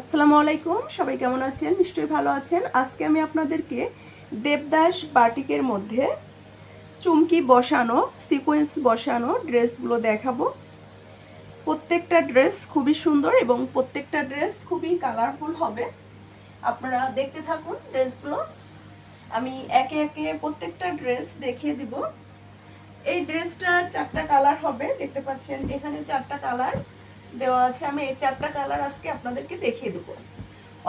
আসসালামু আলাইকুম, সবাই কেমন আছেন? নিশ্চয়ই ভালো আছেন। আজকে আমি আপনাদেরকে দেবদাস বাটিকের মধ্যে চুমকি বসানো সিকোয়েন্স বসানো ড্রেসগুলো দেখাবো। প্রত্যেকটা ড্রেস খুবই সুন্দর এবং প্রত্যেকটা ড্রেস খুবই কালারফুল হবে। আপনারা দেখতে থাকুন ড্রেসগুলো। আমি একে একে প্রত্যেকটা ড্রেস দেখিয়ে দিব। এই ড্রেসটা চারটা কালার হবে, দেখতে পাচ্ছেন এখানে চারটা কালার দেওয়া আছে। আমি এই চারটা কালার আজকে আপনাদেরকে দেখিয়ে দেবো।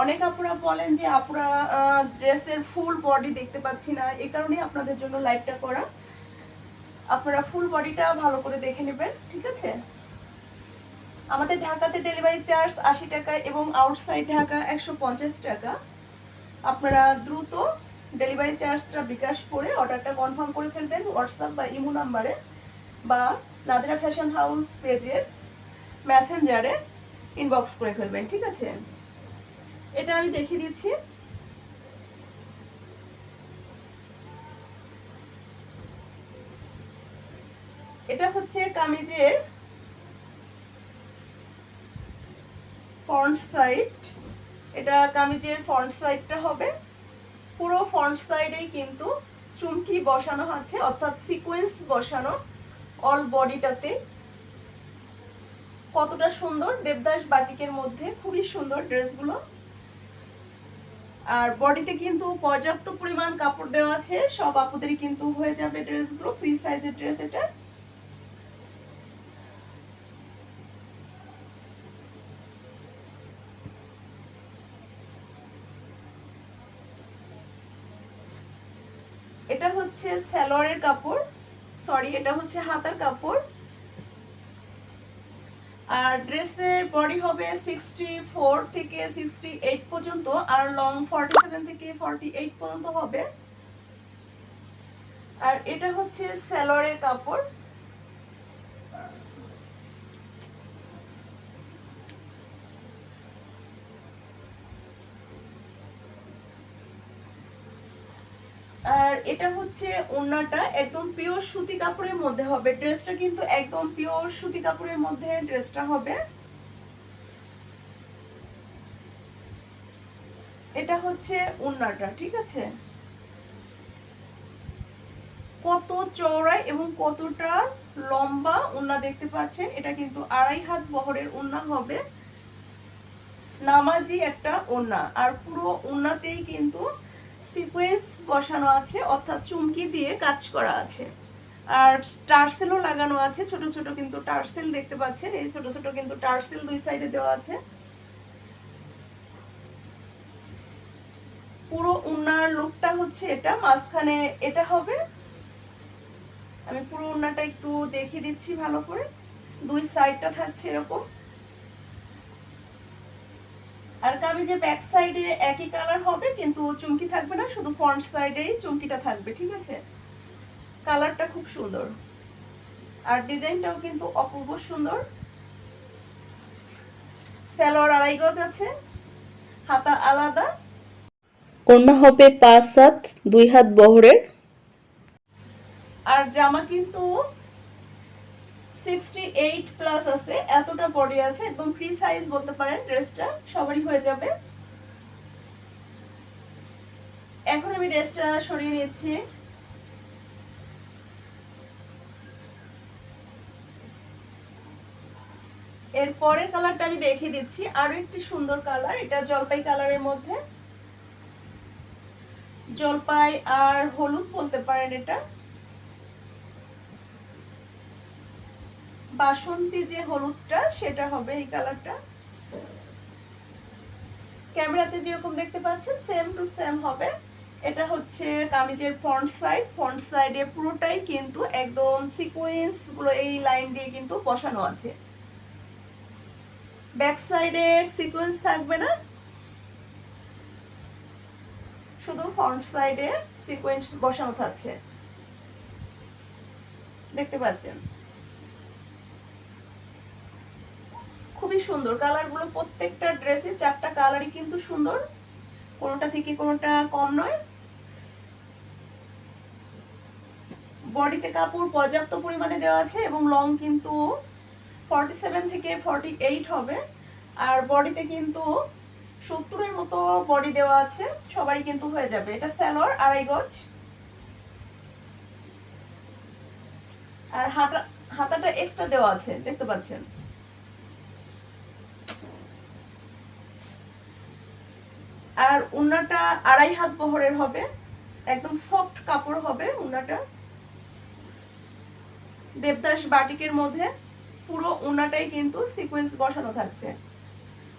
অনেক আপুরা বলেন যে, আপুরা ড্রেসের ফুল বডি দেখতে পাচ্ছি না। এই কারণে আপনাদের জন্য লাইভটা করা। আপনারা ফুল বডিটা ভালো করে দেখে নেবেন, ঠিক আছে? আমাদের ঢাকাতে ডেলিভারি চার্জ আশি টাকা এবং আউটসাইড ঢাকা একশো পঞ্চাশ টাকা। আপনারা দ্রুত ডেলিভারি চার্জটা বিকাশ করে অর্ডারটা কনফার্ম করে ফেলবেন। হোয়াটসঅ্যাপ বা ইমো নাম্বারে বা নাদিরা ফ্যাশন হাউস পেজের মেসেঞ্জারে ইনবক্স করে ফেলবেন, ঠিক আছে? এটা আমি দেখিয়ে দিচ্ছি। এটা হচ্ছে কামিজের ফ্রন্ট সাইড এটা কামিজের ফ্রন্ট সাইডটা হবে। পুরো ফ্রন্ট সাইডেই কিন্তু চুমকি বসানো আছে, অর্থাৎ সিকোয়েন্স বসানো অল বডিটাতে কতটা সুন্দর দেবদাস বাটিকের মধ্যে, খুবই সুন্দর ড্রেসগুলো। আর বডিতে কিন্তু পর্যাপ্ত পরিমাণ কাপড় দেওয়া আছে, সব আপুদেরই কিন্তু হয়ে যাবে ড্রেসগুলো ফ্রি সাইজের ড্রেস এটা। এটা হচ্ছে স্যালোয়ারের কাপড় সরি এটা হচ্ছে হাতার কাপড়। আর ড্রেসের বডি হবে সিক্সটি ফোর থেকে সিক্সটি এইট পর্যন্ত, আর লং ফর্টি সেভেন থেকে ফর্টি এইট পর্যন্ত হবে। আর এটা হচ্ছে স্যালোয়ারের কাপড়। আর এটা হচ্ছে ওড়নাটা একদম পিওর সুতি কাপড়ের মধ্যে হবে। ড্রেসটা কিন্তু একদম পিওর সুতি কাপড়ের মধ্যে ড্রেসটা হবে। এটা হচ্ছে ওড়নাটা, ঠিক আছে? কত চওড়া এবং কতটা লম্বা ওড়না দেখতে পাচ্ছেন, এটা কিন্তু আড়াই হাত বহরের ওড়না হবে। নামাজি একটা ওড়না, আর পুরো ওড়নাতেই কিন্তু সিকোয়েন্স বসানো আছে, অর্থাৎ চুমকি দিয়ে কাজ করা আছে। আর টার্সেলও লাগানো আছে, ছোট ছোট কিন্তু টার্সেল দেখতে পাচ্ছেন, এই ছোট ছোট কিন্তু টার্সেল দুই সাইডে দেওয়া আছে। পুরো উন্নার লুকটা হচ্ছে এটা, মাঝখানে এটা হবে। আমি পুরো উন্নাটা একটু দেখিয়ে দিচ্ছি ভালো করে। দুই সাইডটা থাকছে এরকম। আর কামিজের ব্যাক সাইডে একই কালার হবে কিন্তু চুমকি থাকবে না শুধু ফ্রন্ট সাইডেই চুমকিটা থাকবে ঠিক আছে? কালারটা খুব সুন্দর। আর ডিজাইনটাও কিন্তু অপূর্ব সুন্দর। স্যালোয়ার আড়াই গজ আছে হাতা আলাদা। ওড়না হবে পাঁচ হাত দুই হাত বহরের। আর জামা কিন্তু সিক্সটি এইট প্লাস আছে, এতটা বডি আছে, একদম ফ্রি সাইজ বলতে পারেন ড্রেসটা সবারই হয়ে যাবে। এখন আমি ড্রেসটা সরিয়ে নিচ্ছি। এর পরের কালারটা আমি দেখিয়ে দিচ্ছি, আরও একটি সুন্দর কালার এটা জলপাই কালারের মধ্যে। জলপাই আর হলুদ বলতে পারেন এটা। বাসন্তী যে হলুদটা, সেটা হবে এই কালারটা। ক্যামেরাতে যেরকম দেখতে পাচ্ছেন সেম টু সেম হবে। এটা হচ্ছে কামিজের ফ্রন্ট সাইড ফ্রন্ট সাইডে পুরোটাই কিন্তু একদম সিকোয়েন্সগুলো এই লাইন দিয়ে কিন্তু বসানো আছে। ব্যাক সাইডে সিকোয়েন্স থাকবে না। শুধু ফ্রন্ট সাইডে সিকোয়েন্স বসানো থাকছে। দেখতে পাচ্ছেন? খুবই সুন্দর। কালারগুলো প্রত্যেকটা ড্রেসে চারটা কালারই কিন্তু সুন্দর। কোনোটা থেকে কোনোটা কম নয়। বডিতে কাপড় পর্যাপ্ত পরিমাণে দেওয়া আছে এবং লং কিন্তু ফর্টি সেভেন থেকে ফর্টি এইট হবে। আর বডিতে কিন্তু সত্তরের মতো বডি দেওয়া আছে। সবারই কিন্তু হয়ে যাবে। এটা স্যালোয়ার আড়াই গজ। আর হাতা হাতাটা এক্সট্রা দেওয়া আছে। দেখতে পাচ্ছেন? আর উন্নাটা আড়াই হাত বহরের হবে। একদম সফট কাপড় হবে উন্নাটা। দেবদাস বাটিকের মধ্যে পুরো উন্নাটাই কিন্তু সিকোয়েন্স বসানো থাকছে।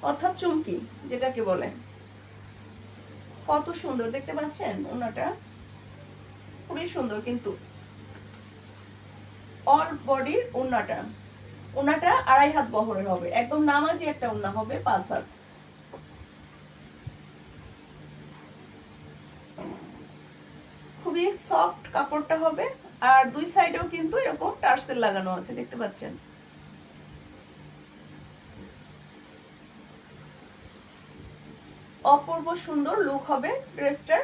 অর্থাৎ চুমকি, যেটাকে বলে। কত সুন্দর, দেখতে পাচ্ছেন উন্নাটা? খুবই সুন্দর কিন্তু। অল বডির উন্নাটা। উন্নাটা আড়াই হাত বহরের হবে। একদম নামাজি একটা উন্না হবে পাঁচ হাত খুবই সফট কাপড়টা হবে, আর দুই সাইডেও কিন্তু এরকম টার্সেল লাগানো আছে, দেখতে পাচ্ছেন? অপূর্ব সুন্দর লুক হবে ড্রেসটার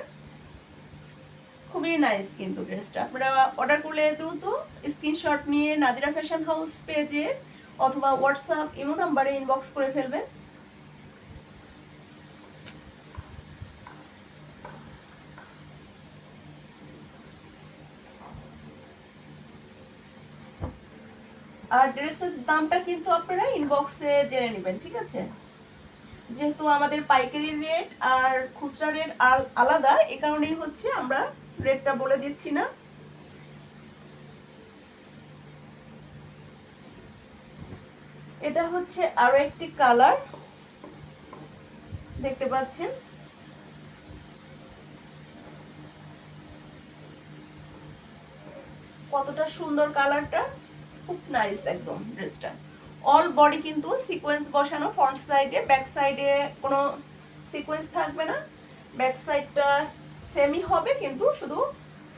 খুবই নাইস কিন্তু ড্রেসটা আপনারা অর্ডার করলে দ্রুত স্ক্রিনশট নিয়ে নাদিরা ফ্যাশন হাউস পেজে অথবা হোয়াটসঅ্যাপ ইমো নাম্বারে ইনবক্স করে ফেলবেন। আর ড্রেসের দামটা কিন্তু আপনারা ইনবক্সে জেনে নেবেন, ঠিক আছে? যেহেতু আমাদের পাইকারি রেট আর খুচরা রেট আলাদা, এ কারণেই হচ্ছে আমরা রেটটা বলে দিচ্ছি না। এটা হচ্ছে আরও একটি কালার দেখতে পাচ্ছেন? কতটা সুন্দর কালারটা খুব নাইস একদম ড্রেসটা অল বডি কিন্তু সিকোয়েন্স বসানো ফ্রন্ট সাইডে ব্যাক সাইডে কোনো সিকোয়েন্স থাকবে না। ব্যাক সাইডটা সেমি হবে কিন্তু শুধু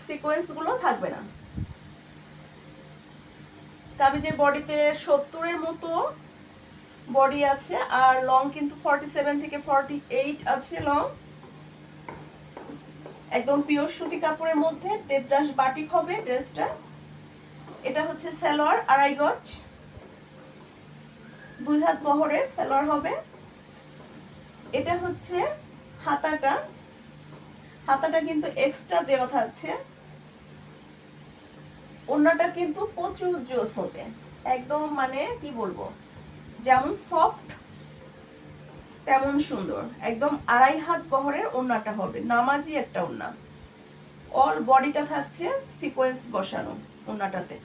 সিকোয়েন্সগুলো থাকবে না। কামিজের বডিতে সত্তরের মতো বডি আছে, আর লং কিন্তু ফর্টি সেভেন থেকে ফর্টি এইট আছে লং একদম পিওর সুতি কাপড়ের মধ্যে দেবদাস বাটিক হবে ড্রেসটা এটা হচ্ছে সালোয়ার আড়াই গজ। দুই হাত বহরের সালোয়ার হবে। এটা হচ্ছে হাতাটা। হাতাটা কিন্তু এক্সট্রা দেওয়া থাকছে। অন্যটা কিন্তু প্রচুর জোস হবে। একদম মানে কি বলব? যেমন সফট তেমন সুন্দর। একদম আড়াই হাত বহরের ওড়নাটা হবে। নামাজি একটা ওড়না। অল বডিটা থাকছে সিকোয়েন্স বসানো। ওড়নাটাতে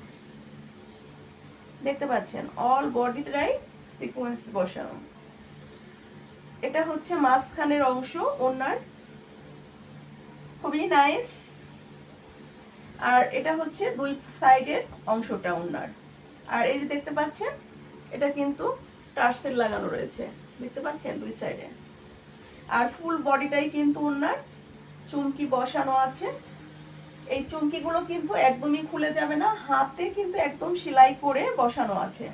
দেখতে পাচ্ছেন অল বডিটাই সিকোয়েন্স বসানো। এটা হচ্ছে মাঝখানের অংশ, ওনার। খুবই নাইস আর এটা হচ্ছে দুই সাইডের অংশটা ওনার। আর এই যে দেখতে পাচ্ছেন, এটা কিন্তু টার্সেল লাগানো রয়েছে। দেখতে পাচ্ছেন, দুই সাইডে আর ফুল বডিটাই কিন্তু ওনার। চুমকি বসানো আছে। এই চুমকিগুলো কিন্তু একদমই খুলে যাবে না, হাতে কিন্তু একদম সেলাই করে বসানো আছে।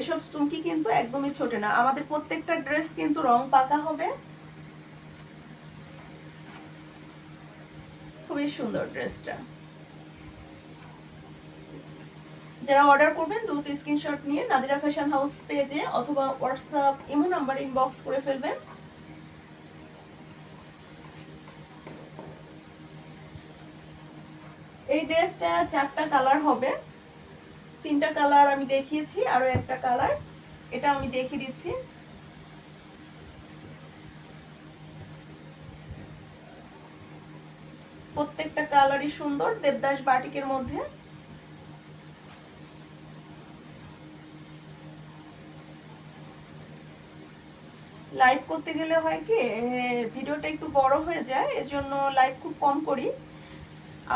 এসব চুমকি কিন্তু একদমই ছোটে না। আমাদের প্রত্যেকটা ড্রেস কিন্তু রং পাকা হবে। খুবই সুন্দর ড্রেসটা। যারা অর্ডার করবেন, দ্রুত স্ক্রিনশট নিয়ে নাদিরা ফ্যাশন হাউস পেজে অথবা হোয়াটসঅ্যাপ ইমো নাম্বার ইনবক্স করে ফেলবেন। এই ড্রেসটা চারটা কালার হবে। তিনটা কালার আমি দেখিয়েছি, আরও একটা কালার। এটা আমি দেখিয়ে দিচ্ছি। প্রত্যেকটা কালারই সুন্দর, দেবদাস বাটিকের মধ্যে। লাইভ করতে গেলে হয় কি ভিডিওটা একটু বড় হয়ে যায়, এজন্য লাইভ খুব কম করি।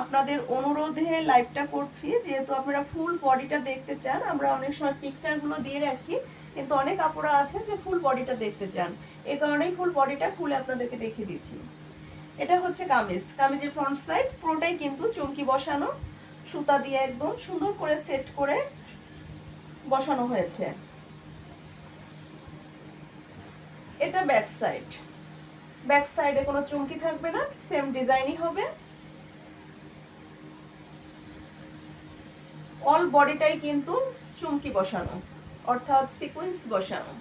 আপনাদের অনুরোধে লাইভটা করছি। যেহেতু আপনারা ফুল বডিটা দেখতে চান, আমরা অনেক সময় পিকচারগুলো দিয়ে রাখি, কিন্তু অনেক আপুরা আছে যে ফুল বডিটা দেখতে চান। এ কারণেই ফুল বডিটা খুলে আপনাদেরকে দেখিয়ে দিচ্ছি। এটা হচ্ছে কামিজ। কামিজের ফ্রন্ট সাইড পুরোটাই কিন্তু চুমকি বসানো, সুতা দিয়ে একদম সুন্দর করে সেট করে বসানো হয়েছে। এটা ব্যাক সাইড ব্যাক সাইডে কোনো চুমকি থাকবে না সেম ডিজাইনই হবে। অল বডিটাই কিন্তু চুমকি বসানো, অর্থাৎ সিকোয়েন্স বসানো।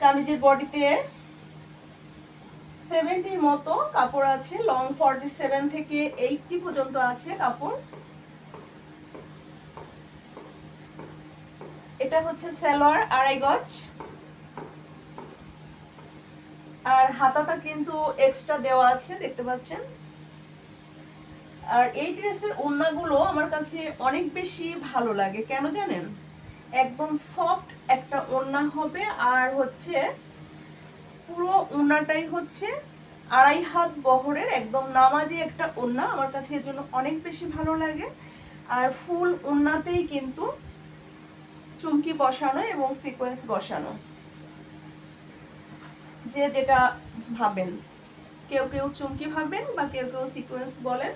কামিজের বডিতে সেভেন্টির মতো কাপড় আছে লং ফর্টি সেভেন থেকে এইটটি পর্যন্ত আছে কাপড়। এটা হচ্ছে সালোয়ার, আড়াই গজ। আর হাতাটা কিন্তু এক্সট্রা দেওয়া আছে, দেখতে পাচ্ছেন? আর এই ড্রেসের ওড়নাগুলো আমার কাছে অনেক বেশি ভালো লাগে। কেন জানেন? একদম সফট একটা ওড়না হবে আর হচ্ছে পুরো ওড়নাটাই হচ্ছে আড়াই হাত বহরের একদম নামাজি একটা ওড়না আমার কাছে এর জন্য অনেক বেশি ভালো লাগে। আর ফুল ওড়নাতেই কিন্তু চুমকি বসানো এবং সিকোয়েন্স বসানো। যে যেটা ভাবেন। কেউ কেউ চুমকি ভাবেন বা কেউ কেউ সিকোয়েন্স বলেন।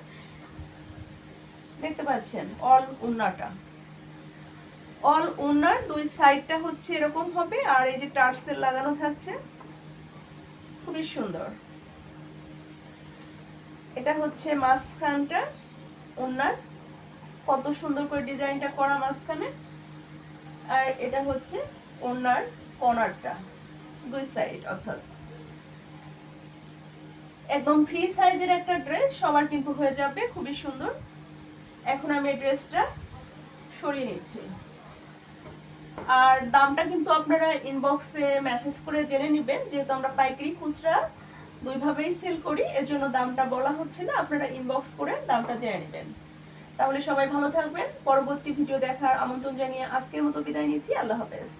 দেখতে পাচ্ছেন, অল উন্নাটা। অল উন্নার দুই সাইডটা হচ্ছে এরকম হবে, আর এই যে টার্সেল লাগানো থাকছে, খুবই সুন্দর। এটা হচ্ছে মাঝখানটা উন্নার, কত সুন্দর করে ডিজাইনটা করা মাঝখানে। আর এটা হচ্ছে ওনার কর্নারটা, দুই সাইড অর্থাৎ। একদম ফ্রি সাইজের একটা ড্রেস, সবার কিন্তু হয়ে যাবে, খুবই সুন্দর। এখন আমি ড্রেসটা সরিয়ে নিচ্ছি। আর দামটা কিন্তু আপনারা ইনবক্সে মেসেজ করে জেনে নেবেন, যেহেতু আমরা পাইকারি খুচরা দুইভাবেই সেল করি, এজন্য দামটা বলা হচ্ছে না, আপনারা ইনবক্স করে দামটা জেনে নেবেন। তাহলে সবাই ভালো থাকবেন, পরবর্তী ভিডিও দেখার আমন্ত্রণ জানিয়ে আজকের মতো বিদায় নিচ্ছি, আল্লাহ হাফেজ।